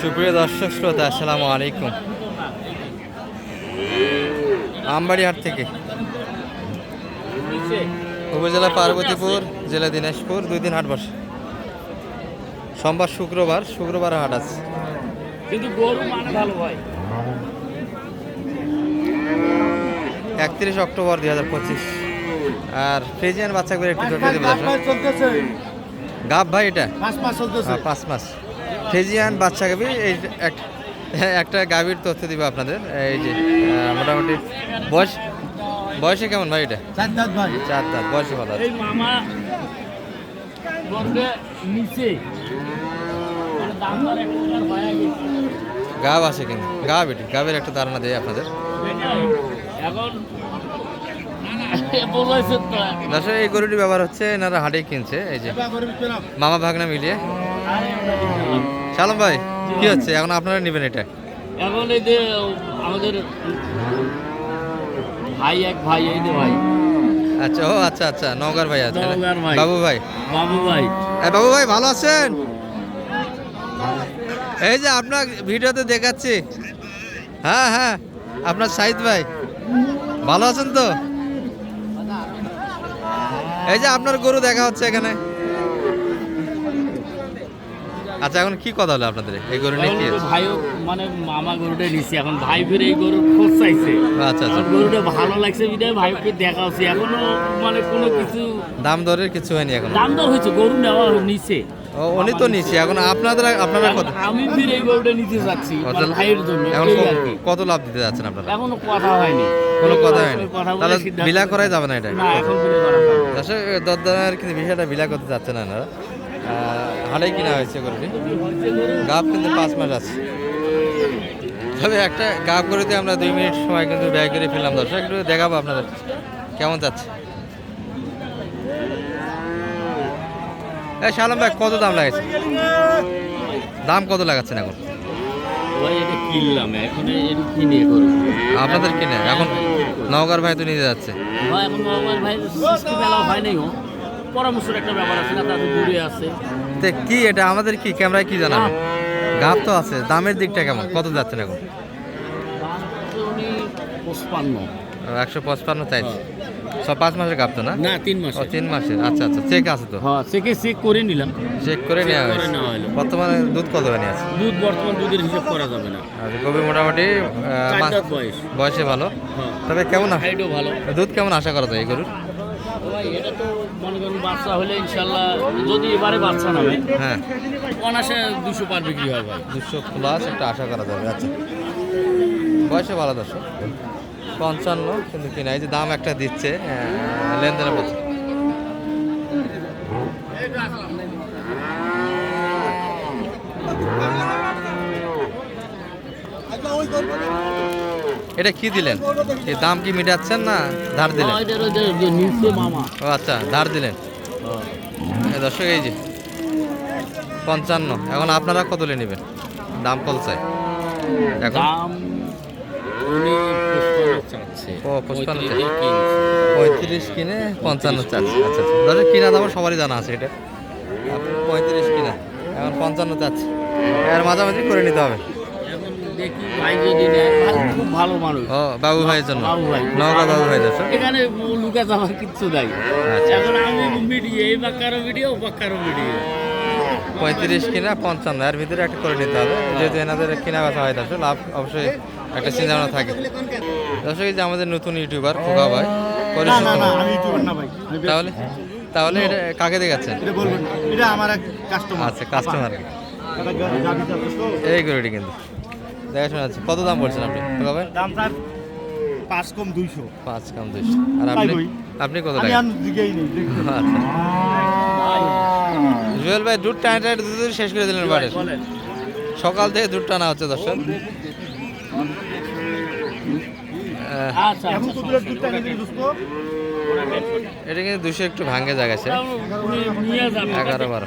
সুপ্রিয় দর্শক শ্রোতা আসসালামু আলাইকুম। আমবাড়িহাট থেকে উপজেলা পার্বতীপুর জেলা দিনাজপুর দুই দিন হাট বসে। সোমবার শুক্রবার শুক্রবার হাট আছে। কিন্তু গরু মানে ভালো হয়। একত্রিশ অক্টোবর দুই হাজার পঁচিশ। আর ফ্রিজিয়ান বাচ্চাগুলো একটু ধরে দেবে গাব ভাই এটা? পাঁচ মাস চলতেছে। পাঁচ মাস ফ্রিজিয়ান বাচ্চা গাবি এই এক- একটা গাভীর তথ্য দিব আপনাদের। এই যে মোটামুটি বয়স বয়সে কেমন ভাই এটা? চার দাঁত ভাই। চার দাঁত বয়সে ভালো আছে। এই মামা নিচে। গাব আছে কিন্তু গাব এটি গাবের একটা ধারণা দেয় আপনাদের। এখন দর্শক এই গরুটি ব্যবহার হচ্ছে এনারা হাটেই কিনছে এই যে মামা ভাগনা মিলিয়ে। সালাম ভাই কি হচ্ছে? এখন আপনারা নেবেন এটা? এখন এই যে আমাদের ভাই এক ভাই এই যে ভাই। আচ্ছা ও আচ্ছা আচ্ছা নওগার ভাই আছে বাবু ভাই। বাবু ভাই। বাবু ভাই ভালো আছেন? এই যে আপনার ভিডিওতে দেখাচ্ছি। হ্যাঁ হ্যাঁ আপনার সাহিদ ভাই। ভালো আছেন তো? এই যে আপনার গরু দেখা হচ্ছে এখানে। আচ্ছা এখন কি কথা হলো আপনাদের? এই গরু নিয়ে কি? ভাইও মানে মামা গরুটা নিচ্ছে এখন ভাই ফিরে এই গরুর খোঁজ চাইছে। আচ্ছা আচ্ছা। গরুটা ভালো লাগছে বিদায় ভাইকে দেখা হচ্ছে এখনও মানে কোনো কিছু দাম দরের কিছু হয়নি এখন? দাম দর হয়েছে গরু নেওয়া নিচে ও উনি তো নিচ্ছে এখন আপনাদের আপনারা কত আমি ফিরে এই গরুটা নিতে কত মানে ভাইয়ের জন্য এখন। কত লাভ দিতে যাচ্ছেন আপনারা? এখনও কথা হয়নি। কোনো কথা হয়নি? তাহলে বিলা করাই যাবে না এটা? না এখন ফিরে করা যাবে বিষয়টা বিলা করতে চাচ্ছে না হাটেই কিনা হয়েছে গরুটি। গাব কিন্তু পাঁচ মাস আছে। তবে একটা গাব গরুতে আমরা দুই মিনিট সময় কিন্তু ব্যয় করে ফেললাম। দর্শক একটু দেখাবো আপনাদের কেমন যাচ্ছে। এই শালম ভাই কত দাম লাগাইছে? দাম কত লাগাচ্ছেন এখন? কিনলাম এখন কিনে করব আপনাদের কিনে? এখন নওগার ভাই তো নিতে যাচ্ছে। ভাই এখন আমার ভাই হয় নাই পরামর্শের একটা ব্যাপার আছে না তাদের দূরে আছে। তে কি এটা আমাদের কি ক্যামেরায় কি জানাবেন গাব তো আছে দামের দিকটা কেমন? কত যাচ্ছেন এখন? পঁচপান্ন একশো পঁচপান্ন চাইছে। ছ পাঁচ মাসের গাব তো না? না তিন মাস ও তিন মাসের। আচ্ছা আচ্ছা চেক আছে তো? হ্যাঁ চেকে চেক করে নিলাম। চেক করে নেওয়া হয়েছে। বর্তমানে দুধ কত বানি আছে? দুধ বর্তমান দুধের হিসাব করা যাবে না। আর কবি মোটামুটি বয়স। বয়সে ভালো। হ্যাঁ। তবে কেমন ভালো। দুধ কেমন আশা করা যায় এই গরুর? এটা তো মনে করুন বাচ্চা হলে ইনশাল্লাহ যদি এবারে বাচ্চা নামে হ্যাঁ। অনাসে দুশো পার বিক্রি হয় ভাই। দুশো প্লাস একটা আশা করা যাবে আচ্ছা। বয়সে ভালো দর্শক। পঞ্চান্ন কিন্তু কিনা এই যে দাম একটা দিচ্ছে লেনদেনের মতো এটা কি দিলেন? কি দাম কি মিটাচ্ছেন না ধার দিলেন? হ্যাঁ, ও আচ্ছা ধার দিলেন। এই দর্শক এই যে পঞ্চান্ন এখন আপনারা কত লে নেবেন? দাম কত চাই? এখন? ও, পঁচপান্ন পঁয়ত্রিশ কিনে পঞ্চান্ন চাচ্ছি। আচ্ছা আচ্ছা। দর্শক কিনা দাম সবারই জানা আছে এটা। পঁয়ত্রিশ কিনা এখন পঞ্চান্ন চাচ্ছি। এর মাঝামাঝি করে নিতে হবে। দেখি ভাই যদি নেয় ভালো খুব ভালো মানুষ। ও বাবু ভাইয়ের জন্য। বাবু ভাই। নওগাঁ বাবু ভাই এখানে লুকা যাওয়ার কিচ্ছু নাই। আচ্ছা। এখন আমি এই বাক্কারও ভিডিও ও বাক্কারও ভিডিও পঁয়ত্রিশ কিনা পঞ্চান্ন এর ভিতরে একটা করে নিতে হবে। যেহেতু এনাদের কিনা বেচা হয় দর্শক লাভ অবশ্যই একটা চিন্তা ভাবনা থাকে। দর্শক এই যে আমাদের নতুন ইউটিউবার খোকা ভাই না না না আমি ইউটিউবার না ভাই। আমি ব্যবসা- তাহলে তাহলে এটা কাকে দেখাচ্ছেন? এটা বলবেন না। এটা আমার এক কাস্টমার আচ্ছা কাস্টমার এই গরুটি কিন্তু। দেখাশোনা আছে। কত দাম বলছেন আপনি? খোকা দাম তার পাঁচ কম দুইশো। পাঁচ কাম দুইশো। আর আপনি? আপনি কত টাকা আচ্ছা। জুয়েল ভাই দুধ টানা টানা দুধ শেষ করে দিলেন বাড়ির। সকাল থেকে দুধ টানা হচ্ছে দর্শক। আচ্ছা দোস্ত? এটা কিন্তু দুশো একটু ভাঙ্গে জায়গাছে উনি নিয়ে যাবে এগারো বারো।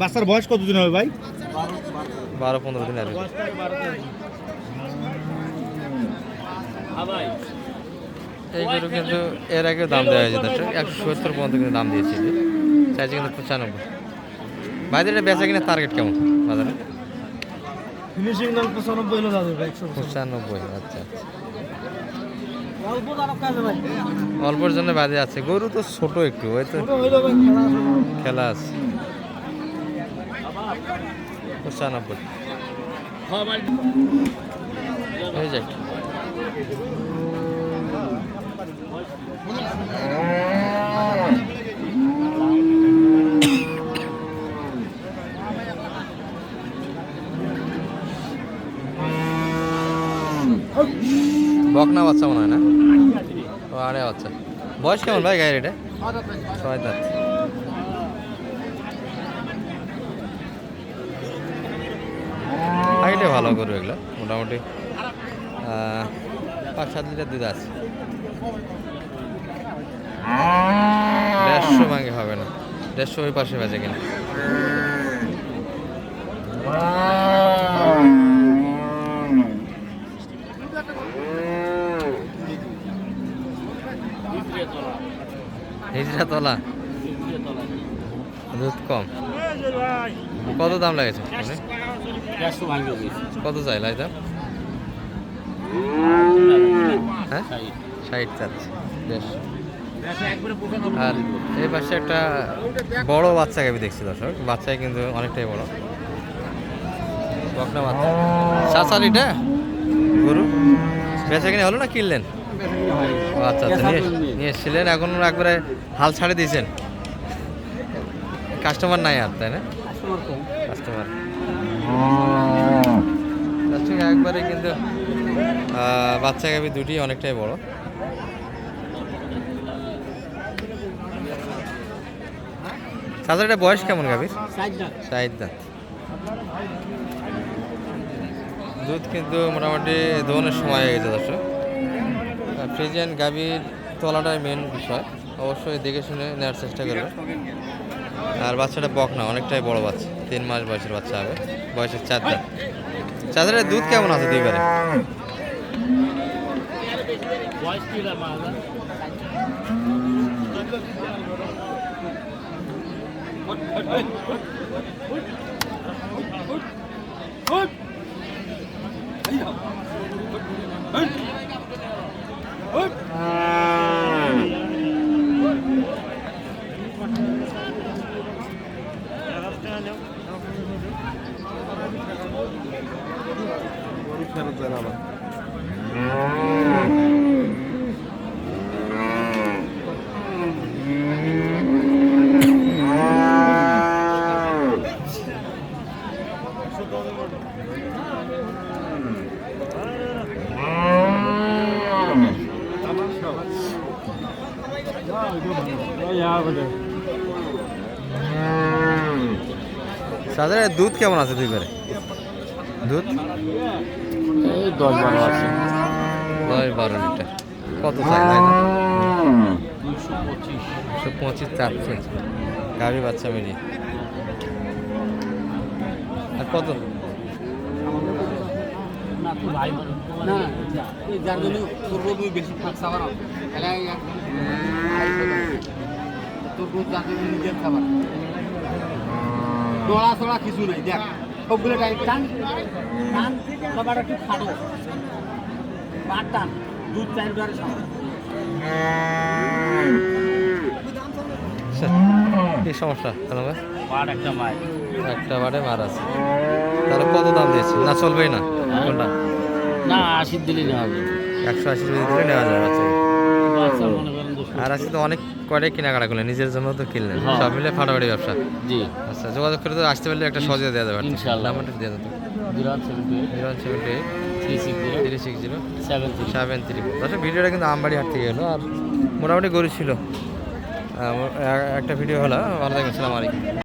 বাচ্চার বয়স কতদিন হবে ভাই? বারো পনেরো দিন হ্যাঁ এই গরু কিন্তু এর আগে দাম দেওয়া হয়েছে দর্শক একশো সত্তর পর্যন্ত কিন্তু দাম দিয়েছিল চাইছে কিন্তু পঁচানব্বই। বাইরে এটা বেচা কিনা টার্গেট কেমন? বাজারে? ফিনিশিং দাম পঁচানব্বই হলো দাদা পঁচানব্বই। আচ্ছা আচ্ছা। অল্পর জন্য বাজে আছে। গরু তো ছোট একটু ওই তো খেলা আছে। খেলা আছে পঁচানব্বই। হ্যাঁ ভাই এই যে একটা। বকনা বাচ্চা মনে হয় না? ও আরে বাচ্চা। বয়স কেমন ভাই গায়ের ছয় দাঁত। ভালো করবে এগুলো। মোটামুটি পাঁচ, সাত লিটার দুধ আছে। দেড়শো ভাঙে হবে না। দেড়শো ওই পাশে বেঁচে কিনা। দুধ কম। কত দাম লাগেছে? কত চাই লাই দাম হ্যাঁ? ষাট চাচ্ছে। বেশ। আর এই পাশে একটা বড় বাচ্চা গাবি দেখছি দর্শক। বাচ্চাই কিন্তু অনেকটাই বড়। বকনা বাচ্চা। চাচার গরু? বেচা কিনে হলো না কিনলেন? আচ্ছা আচ্ছা নিয়ে নিয়ে এসেছিলেন। এখন একবারে হাল ছাড়ে দিয়েছেন। কাস্টমার নাই আর তাই না? কাস্টমার। একবারে কিন্তু বাচ্চা গাবি দুটি অনেকটাই বড়। চাচার এটা বয়স কেমন গাবির ষাট দাঁত। দুধ কিন্তু মোটামুটি দোহনের সময় হয়ে গেছে দর্শক। ফ্রিজিয়ান গাভীর তলাটাই মেন বিষয়। অবশ্যই দেখে শুনে নেওয়ার চেষ্টা করবে আর বাচ্চাটা বক না, অনেকটাই বড় বাচ্চা। তিন মাস বয়সের বাচ্চা হবে। বয়সের চার দাঁত চাচারের দুধ কেমন আছে দুইবারে বয়স কি রে মা চাচারের দুধ কেমন আছে দুইবারে দুধ? এই দশ বারো আছে। দশ বারো লিটার। কত চাই না দুশো পঁচিশ পঁচিশ চাচ্ছে বাচ্চা মিলিয়ে। আর কত? না তুই ভাই না। এই যার জন্য তোর যার জন্য নিজের খাবার। কিছু নাই দেখ। সবগুলো টাইম টান টান সবার একটু খাটো। পাট টান। দুধ টাইম ধরে সামনে। কি সমস্যা? পাট একটা মায় একটা বারে মার আছে। তাহলে কত দাম দিয়েছি? না চলবেই না। কোনটা? না দিলে নেওয়া যাবে। একশো আশি দিলে নেওয়া যাবে আচ্ছা। আর আজকে তো অনেক কয়টাই কেনাকাটা করলেন নিজের জন্য তো কিনলেন। হ্যাঁ। সব মিলে ফাটাফাটি ব্যবসা। জি। আচ্ছা যোগাযোগ করে তো আসতে পারলে একটা সহজে দেওয়া যাবে। ইনশাআল্লাহ। নাম্বারটা দেওয়া zero seven two eight. Three six zero. Seven three. দর্শক ভিডিওটা কিন্তু আমবাড়ি হাট থেকে এলো। আর মোটামুটি গরু ছিল। একটা ভিডিও হলো। ভালো থাকবেন সালাম আলাইকুম।